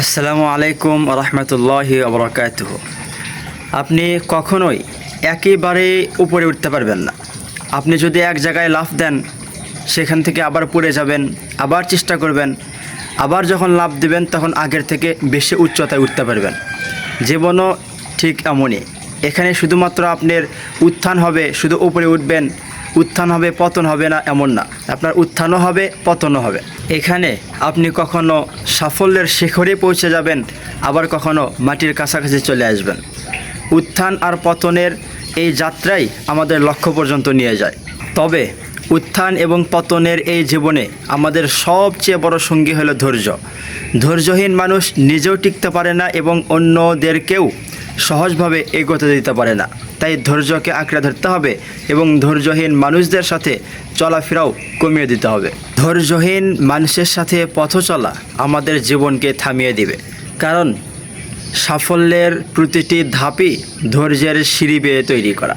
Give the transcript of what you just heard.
আসসালামু আলাইকুম রহমতুল্লাহি আবরকাত আপনি কখনোই একেবারে উপরে উঠতে পারবেন না। আপনি যদি এক জায়গায় লাফ দেন, সেখান থেকে আবার পড়ে যাবেন, আবার চেষ্টা করবেন, আবার যখন লাফ দেবেন, তখন আগের থেকে বেশি উচ্চতায় উঠতে পারবেন। জীবনও ঠিক এমনই। এখানে শুধুমাত্র আপনার উত্থান হবে, শুধু উপরে উঠবেন উত্থান হবে, পতন হবে না এমন না। আপনার উত্থানও হবে, পতনও হবে। এখানে আপনি কখনো সাফল্যের শিখরে পৌঁছে যাবেন, আবার কখনো মাটির কাছাকাছি চলে আসবেন। উত্থান আর পতনের এই যাত্রাই আমাদের লক্ষ্য পর্যন্ত নিয়ে যায়। তবে উত্থান এবং পতনের এই জীবনে আমাদের সবচেয়ে বড় সঙ্গী হলো ধৈর্য। ধৈর্যহীন মানুষ নিজেও টিকতে পারে না এবং অন্যদেরকেও সহজভাবে এগোতে দিতে পারে না। তাই ধৈর্যকে আঁকড়ে ধরতে হবে এবং ধৈর্যহীন মানুষদের সাথে চলাফেরাও কমিয়ে দিতে হবে। ধৈর্যহীন মানুষের সাথে পথ চলা আমাদের জীবনকে থামিয়ে দিবে। কারণ সাফল্যের প্রতিটি ধাপই ধৈর্যের সিঁড়ি বেয়ে তৈরি করা।